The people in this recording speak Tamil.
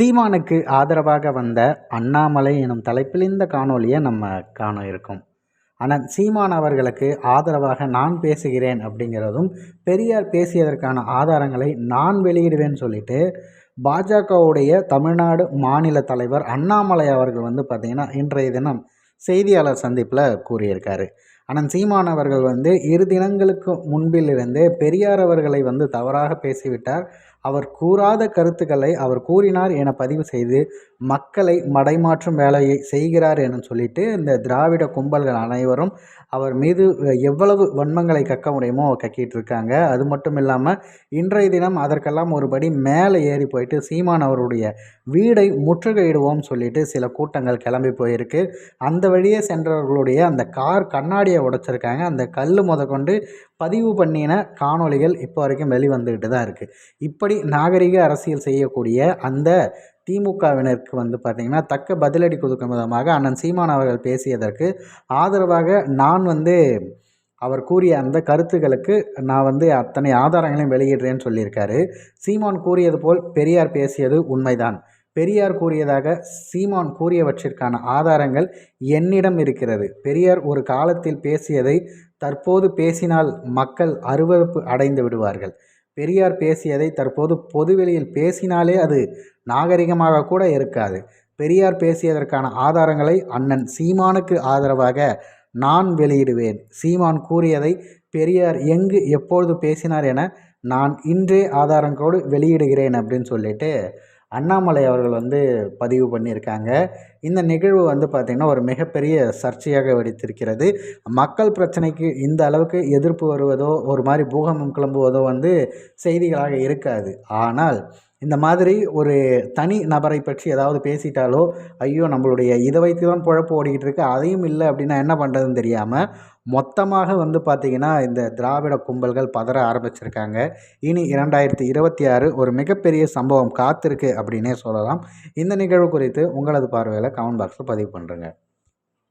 சீமானுக்கு ஆதரவாக வந்த அண்ணாமலை எனும் தலைப்பில் இந்த காணொலியை நம்ம காண இருக்கோம். ஆனால் சீமான் அவர்களுக்கு ஆதரவாக நான் பேசுகிறேன் அப்படிங்கிறதும் பெரியார் பேசியதற்கான ஆதாரங்களை நான் வெளியிடுவேன்னு சொல்லிட்டு பாஜகவுடைய தமிழ்நாடு மாநில தலைவர் அண்ணாமலை அவர்கள் வந்து பார்த்திங்கன்னா இன்றைய தினம் செய்தியாளர் சந்திப்பில் கூறியிருக்காரு. ஆனால் சீமான் அவர்கள் வந்து இரு தினங்களுக்கு முன்பிலிருந்தே பெரியார் அவர்களை வந்து தவறாக பேசிவிட்டார். அவர் கூறாத கருத்துக்களை அவர் கூறினார் என பதிவு செய்து மக்களை மடைமாற்றும் வேலையை செய்கிறார் என சொல்லிட்டு இந்த திராவிட கும்பல்கள் அனைவரும் அவர் மீது எவ்வளவு வன்மங்களை கக்க முடியுமோ கக்கிட்டு இருக்காங்க. அது மட்டும் இல்லாமல் இன்றைய தினம் அதற்கெல்லாம் ஒருபடி மேலே ஏறி போயிட்டு சீமான் அவருடைய வீடை முற்றுகையிடுவோம் சொல்லிட்டு சில கூட்டங்கள் கிளம்பி போயிருக்கு. அந்த வழியே சென்றவர்களுடைய அந்த கார் கண்ணாடியை உடைச்சிருக்காங்க. அந்த கல் முதற்கொண்டு பதிவு பண்ணின காணொளிகள் இப்போ வரைக்கும் வெளிவந்துக்கிட்டு தான் இருக்குது இப்படி நாகரிக அரசியல் செய்யக்கூடிய அந்த திமுகவினருக்கு வந்து பார்த்திங்கன்னா தக்க பதிலடி கொடுக்கும் விதமாக அண்ணன் சீமான் அவர்கள் பேசியதற்கு ஆதரவாக நான் வந்து அவர் கூறிய அந்த கருத்துக்களுக்கு நான் வந்து அத்தனை ஆதாரங்களையும் வெளியிடுறேன்னு சொல்லியிருக்காரு. சீமான் கூறியது போல் பெரியார் பேசியது உண்மைதான். பெரியார் கூறியதாக சீமான் கூறியவற்றிற்கான ஆதாரங்கள் என்னிடம் இருக்கிறது. பெரியார் ஒரு காலத்தில் பேசியதை தற்போது பேசினால் மக்கள் அருவறுப்பு அடைந்து விடுவார்கள். பெரியார் பேசியதை தற்போது பொதுவெளியில் பேசினாலே அது நாகரிகமாக கூட இருக்காது. பெரியார் பேசியதற்கான ஆதாரங்களை அண்ணன் சீமானுக்கு ஆதரவாக நான் வெளியிடுவேன். சீமான் கூறியதை பெரியார் எங்கு எப்பொழுது பேசினார் என நான் இன்றே ஆதாரங்களோடு வெளியிடுகிறேன் அப்படின்னு சொல்லிட்டு அண்ணாமலை அவர்கள் வந்து பதிவு பண்ணியிருக்காங்க. இந்த நிகழ்வு வந்து பார்த்திங்கன்னா ஒரு மிகப்பெரிய சர்ச்சையாக வெடித்திருக்கிறது. மக்கள் பிரச்சனைக்கு இந்த அளவுக்கு எதிர்ப்பு வருவதோ ஒரு மாதிரி பூகம்பம் கிளம்புவதோ வந்து செய்திகளாக இருக்காது. ஆனால் இந்த மாதிரி ஒரு தனி நபரை பற்றி ஏதாவது பேசிட்டாலோ ஐயோ நம்மளுடைய இதை வைத்து தான் குழப்பு ஓடிக்கிட்டு இருக்கு அதையும் இல்லை அப்படின்னா என்ன பண்ணுறதுன்னு தெரியாமல் மொத்தமாக வந்து பார்த்திங்கன்னா இந்த திராவிட கும்பல்கள் பதற ஆரம்பிச்சிருக்காங்க. இனி இரண்டாயிரத்தி இருபத்தி ஆறு ஒரு மிகப்பெரிய சம்பவம் காத்திருக்கு அப்படின்னே சொல்லலாம். இந்த நிகழ்வு குறித்து உங்களது பார்வையில் கமெண்ட் பாக்ஸில் பதிவு பண்ணுறேங்க